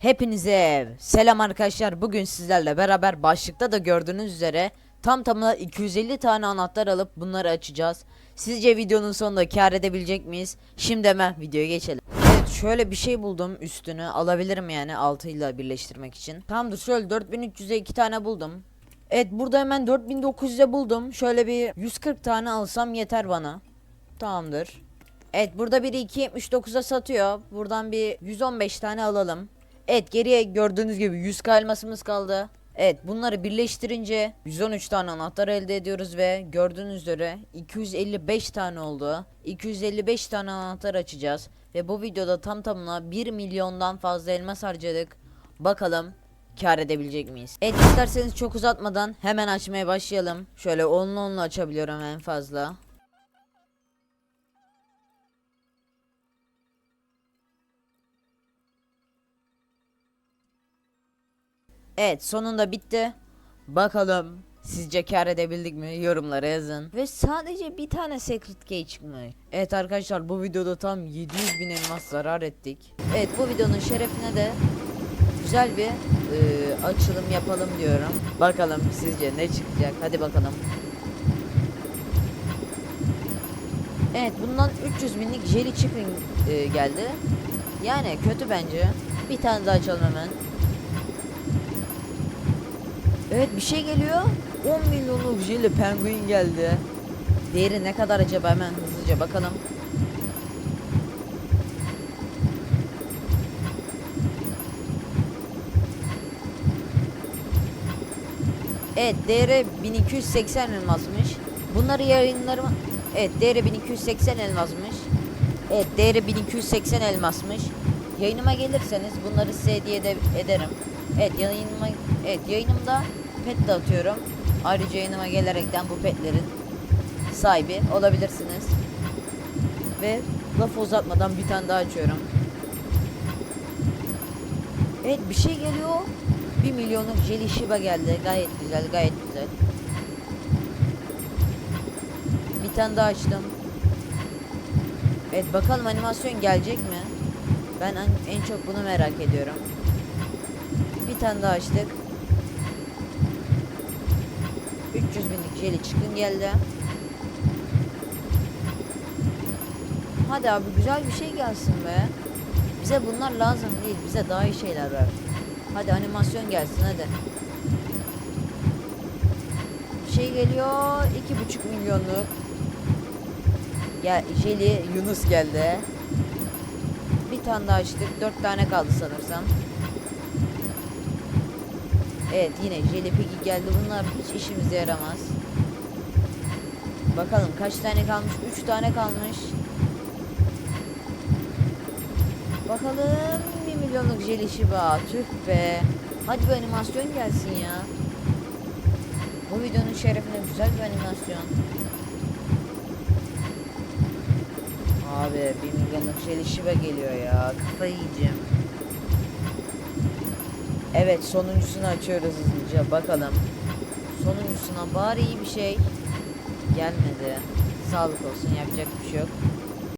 Hepinize selam arkadaşlar. Bugün sizlerle beraber başlıkta da gördüğünüz üzere tam tamına 250 tane anahtar alıp bunları açacağız. Sizce videonun sonunda kar edebilecek miyiz? Şimdi hemen videoya geçelim. Evet şöyle bir şey buldum üstünü alabilirim yani altıyla birleştirmek için. Tamamdır şöyle 4300'e 2 tane buldum. Evet burada hemen 4900'e buldum. Şöyle bir 140 tane alsam yeter bana. Tamamdır. Evet burada biri 2.79'a satıyor. Buradan bir 115 tane alalım. Evet geriye gördüğünüz gibi 100 elmasımız kaldı. Evet bunları birleştirince 113 tane anahtar elde ediyoruz ve gördüğünüz üzere 255 tane oldu. 255 tane anahtar açacağız. Ve bu videoda tam tamına 1 milyondan fazla elmas harcadık. Bakalım kar edebilecek miyiz? Evet isterseniz çok uzatmadan hemen açmaya başlayalım. Şöyle onlu onlu açabiliyorum en fazla. Evet sonunda bitti. Bakalım sizce kar edebildik mi? Yorumlara yazın. Ve sadece bir tane secret key çıkmış. Evet arkadaşlar bu videoda tam 700 bin elmas zarar ettik. Evet bu videonun şerefine de güzel bir e, açılım yapalım diyorum. Bakalım sizce ne çıkacak? Hadi bakalım. Evet bundan 300 binlik jelly chicken e, geldi. Yani kötü bence. Bir tane daha açalım hemen. Evet bir şey geliyor. 10 milyonluk jelly penguin geldi. Değeri ne kadar acaba hemen hızlıca bakalım. Evet değeri 1280 elmasmış. Bunları yayınlarım Evet değeri 1280 elmasmış. Evet değeri 1280 elmasmış. Yayınıma gelirseniz bunları size hediye ede- ederim. Evet yayınıma evet yayınımda pet de atıyorum. Ayrıca yayınıma gelerekten bu petlerin sahibi olabilirsiniz. Ve lafı uzatmadan bir tane daha açıyorum. Evet bir şey geliyor. 1 milyonluk Jelly Shiba geldi. Gayet güzel, gayet güzel. Bir tane daha açtım. Evet bakalım animasyon gelecek mi? Ben en, en çok bunu merak ediyorum. Bir tane daha açtık. 300 binlik Jelly çıkın geldi. Hadi abi güzel bir şey gelsin be. Bize bunlar lazım değil. Bize daha iyi şeyler ver. Hadi animasyon gelsin hadi. Şey geliyor. iki buçuk milyonluk. Ya Jelly Yunus geldi. Bir tane daha açtık. Dört tane kaldı sanırsam. Evet yine Jelly Piggy geldi. Bunlar hiç işimize yaramaz. Bakalım kaç tane kalmış? Üç tane kalmış. Bakalım 1 milyonluk Jelly Shiba. Tüh be. Hadi bir animasyon gelsin ya. Bu videonun şerefine güzel bir animasyon. Abi 1 milyonluk Jelly Shiba geliyor ya. Kafayı yiyeceğim. Evet sonuncusunu açıyoruz hızlıca bakalım. Sonuncusuna bari iyi bir şey gelmedi. Sağlık olsun yapacak bir şey yok.